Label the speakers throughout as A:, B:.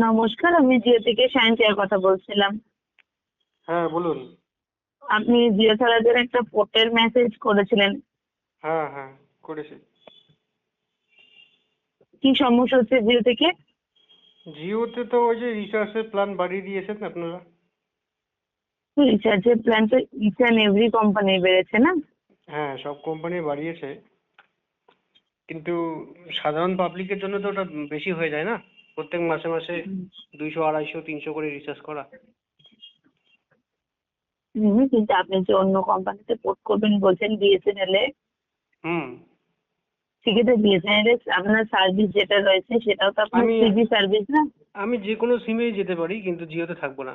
A: নমস্কার আমি জিও থেকে সায়ন্তিয়ার কথা বলছিলাম।
B: হ্যাঁ বলুন।
A: আপনি জিও সারাদের একটা পোর্টের মেসেজ করেছিলেন।
B: হ্যাঁ হ্যাঁ করেছি।
A: কি সমস্যা হচ্ছে জিও থেকে?
B: জিওতে তো ওই যে রিচার্জের প্ল্যান বাড়িয়ে দিয়েছেন আপনারা।
A: রিচার্জের প্ল্যান তো ইচ অ্যান্ড এভরি কোম্পানি বেড়েছে না?
B: হ্যাঁ সব কোম্পানি বাড়িয়েছে। কিন্তু সাধারণ পাবলিকের জন্য তো ওটা বেশি হয়ে যায় না? প্রত্যেক মাসে মাসে দুইশো আড়াইশো তিনশো করে রিচার্জ করা।
A: হুম কিন্তু আপনি যে অন্য কোম্পানিতে পোর্ট করবেন বলছেন বিএসএনএল এ।
B: হুম।
A: সেক্ষেত্রে বিএসএনএল এর আপনার সার্ভিস যেটা রয়েছে সেটাও তো আপনার থ্রি সার্ভিস না?
B: আমি যে কোনো সিমেই যেতে পারি কিন্তু জিওতে থাকব না।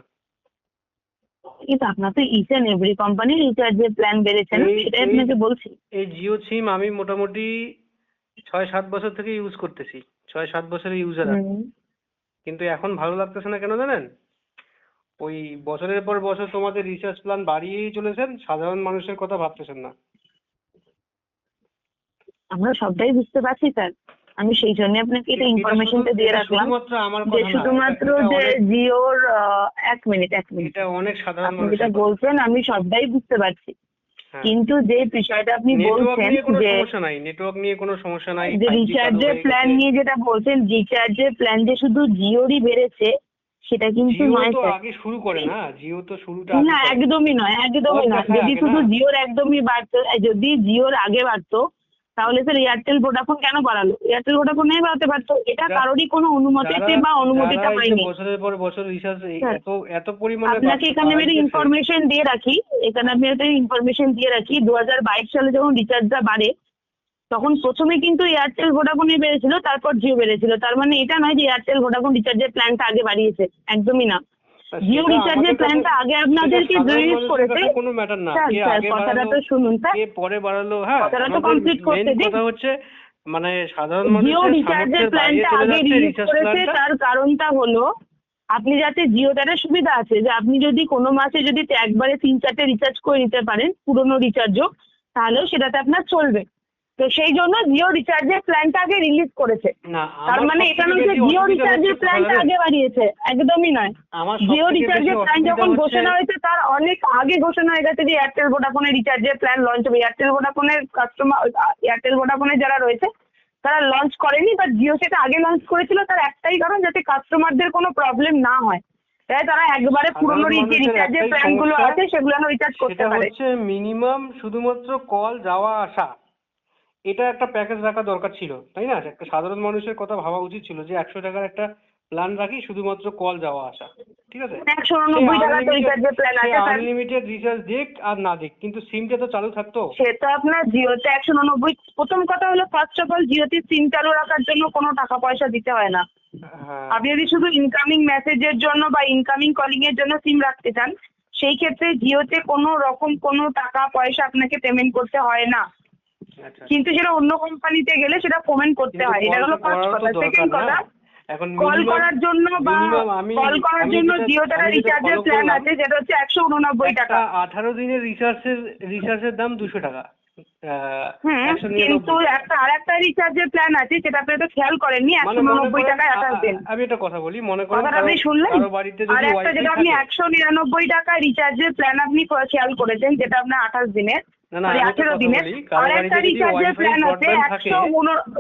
A: কিন্তু আপনার তো ইচ অ্যান্ড এভরি কোম্পানির রিচার্জের প্ল্যান বেড়েছে না সেটাই আপনাকে বলছি।
B: এই জিও সিম আমি মোটামুটি ছয় সাত বছর থেকে ইউজ করতেছি। ছয় সাত বছরের ইউজার। কিন্তু এখন ভালো লাগতেছে না কেন জানেন? ওই বছরের পর বছর তোমাদের রিচার্জ প্ল্যান বাড়িয়েই চলেছেন সাধারণ মানুষের কথা ভাবতেছেন না।
A: আমরা সবটাই বুঝতে পারছি স্যার আমি সেই জন্য আপনাকে এটা ইনফরমেশনটা দিয়ে রাখলাম যে শুধুমাত্র যে জিওর আহ, এক মিনিট এক মিনিট
B: এটা অনেক সাধারণ
A: আপনি যেটা বলছেন আমি সবটাই বুঝতে পারছি। কিন্তু যে বিষয়টা আপনি বলছেন যে
B: সমস্যা নাই। নেটওয়ার্ক নিয়ে কোনো সমস্যা নাই।
A: যে রিচার্জের প্ল্যান নিয়ে যেটা বলছেন রিচার্জের প্ল্যান যে শুধু জিওরই বেড়েছে সেটা কিন্তু নয়
B: তো আগে শুরু করে না। জিও তো শুরুটা
A: না একদমই নয় একদমই নয়। যদি শুধু। জিওর একদমই বাড়তো যদি জিওর আগে বাড়তো তাহলে স্যার এয়ারটেল ভোডাফোন কেন বাড়ালো? এয়ারটেল ভোডাফোন নাই বাড়াতে পারতো এটা কারোরই কোনো অনুমতিতে বা অনুমতিটা পাইনি
B: বছরের পর বছর রিচার্জ এত এত পরিমাণে
A: আপনাকে এখানে আমি ইনফরমেশন দিয়ে রাখি। এখানে আমি একটা ইনফরমেশন দিয়ে রাখি। দু হাজার বাইশ সালে যখন রিচার্জটা বাড়ে তখন প্রথমে কিন্তু এয়ারটেল ভোডাফোনে বেড়েছিল তারপর জিও বেড়েছিল। তার মানে এটা নয় যে এয়ারটেল ভোডাফোন রিচার্জের প্ল্যানটা আগে বাড়িয়েছে। একদমই না। জিও রিচার্জের প্ল্যানটা আগে আপনাদেরকে রিলিজ করেছে।
B: কোনো ম্যাটার না। কে আগে
A: কথাটা তো শুনুন স্যার।
B: কে পরে বাড়ালো হ্যাঁ
A: কথাটা তো
B: আমাদের
A: করতে দিন।
B: কথা হচ্ছে মানে সাধারণ
A: জিও
B: মানুষের
A: রিচার্জের প্ল্যানটা আগে রিলিজ করেছে তার কারণটা হলো আপনি যাতে জিওটার সুবিধা আছে যে আপনি যদি কোনো মাসে যদি একবারে তিন চারটে রিচার্জ করে নিতে পারেন পুরনো রিচার্জও তাহলেও সেটাতে আপনার চলবে। তো সেই জন্য জিও রিচার্জের প্ল্যানটা আগে রিলিজ করেছে। তার মানে এটা নয় যে জিও রিচার্জের প্ল্যানটা আগে বাড়িয়েছে একদমই নয়। জিও রিচার্জের প্ল্যান যখন ঘোষণা হয়েছে তার অনেক আগে ঘোষণা হয়ে গেছে যে এয়ারটেল ভোডাফোনের রিচার্জের প্ল্যান লঞ্চ হবে। এয়ারটেল ভোডাফোনের কাস্টমার এয়ারটেল ভোডাফোনের যারা রয়েছে তারা লঞ্চ করেনি বাট জিও সেটা আগে লঞ্চ করেছিল। তার একটাই কারণ যাতে কাস্টমারদের কোনো প্রবলেম না হয়। তাই তারা একবারে পুরোনো যে রিচার্জের প্ল্যানগুলো
B: সমস্যা,
A: আছে সেগুলো রিচার্জ করতে পারে।
B: মিনিমাম শুধুমাত্র কল যাওয়া আসা এটা একটা প্যাকেজ রাখা দরকার ছিল তাই না? একটা সাধারণ মানুষের কথা ভাবা উচিত ছিল যে একশো টাকার একটা প্ল্যান রাখি শুধুমাত্র কল যাওয়া আসা ঠিক আছে?
A: তো
B: আনলিমিটেড রিচার্জ দিক আর না দিক কিন্তু সিমটা তো চালু থাকতো।
A: সেটা আপনার জিওতে একশো উননব্বই প্রথম কথা হলো ফার্স্ট অফ অল জিওতে সিম চালু রাখার জন্য কোনো টাকা পয়সা দিতে হয় না।
B: হ্যাঁ।
A: আপনি যদি শুধু ইনকামিং মেসেজের জন্য বা ইনকামিং কলিং এর জন্য সিম রাখতে চান সেই ক্ষেত্রে জিওতে কোনো রকম কোনো টাকা পয়সা আপনাকে পেমেন্ট করতে হয় না। কিন্তু সেটা অন্য কোম্পানিতে গেলে সেটা পেমেন্ট করতে হয়। এটা হলো ফার্স্ট কথা। সেকেন্ড কথা
B: এখন
A: কল করার জন্য বা কল করার জন্য জিও
B: যেটা
A: রিচার্জের প্ল্যান আছে যেটা হচ্ছে একশো উননব্বই টাকা।
B: আঠারো দিনের রিচার্জের রিচার্জের দাম দুশো টাকা।
A: কিন্তু একটা আর একটা রিচার্জের প্ল্যান আছে সেটা আপনি তো খেয়াল করেননি একশো
B: মানে
A: উননব্বই
B: করেন,
A: টাকায় আঠাশ দিন।
B: আমি একটা কথা বলি মনে করেন
A: আপনি শুনলেন? আর একটা যেটা আপনি একশো নিরানব্বই টাকা রিচার্জের প্ল্যান আপনি খেয়াল করেছেন যেটা আপনার আঠাশ দিনের।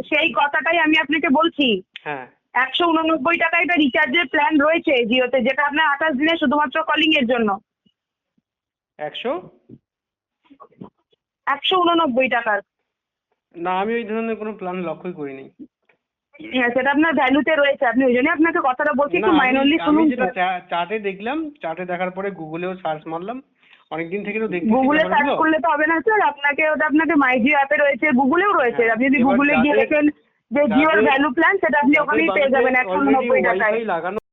A: সেই কথাটাই আমি আপনাকে বলছি।
B: হ্যাঁ।
A: একশো উননব্বই টাকা একটা রিচার্জের প্ল্যান রয়েছে জিওতে যেটা আপনার আঠাশ দিনের শুধুমাত্র কলিং এর জন্য।
B: একশো?
A: একশো উননব্বই টাকার।
B: না আমি ওই ধরনের কোনো প্ল্যান লক্ষ্যই করিনি।
A: হ্যাঁ, সেটা আপনার ভ্যালুতে রয়েছে। আপনি ওই জন্যই আপনাকে কথাটা বলছি একটু মাইনরলি শুনুন।
B: চার্টে দেখলাম চার্টে দেখার পরে গুগলেও সার্চ মারলাম। অনেকদিন থেকে তো দেখছি
A: গুগলে সার্চ। করলে তো হবে না স্যার আপনাকে ওটা আপনাকে মাইজিও অ্যাপে রয়েছে গুগলেও রয়েছে
B: হ্যাঁ,
A: আপনি যদি গুগলে গিয়ে দেখেন যে জিওর ভ্যালু প্ল্যান সেটা আপনি ওখানেই পেয়ে যাবেন
B: এখন
A: নব্বই টাকায়
B: লাগানো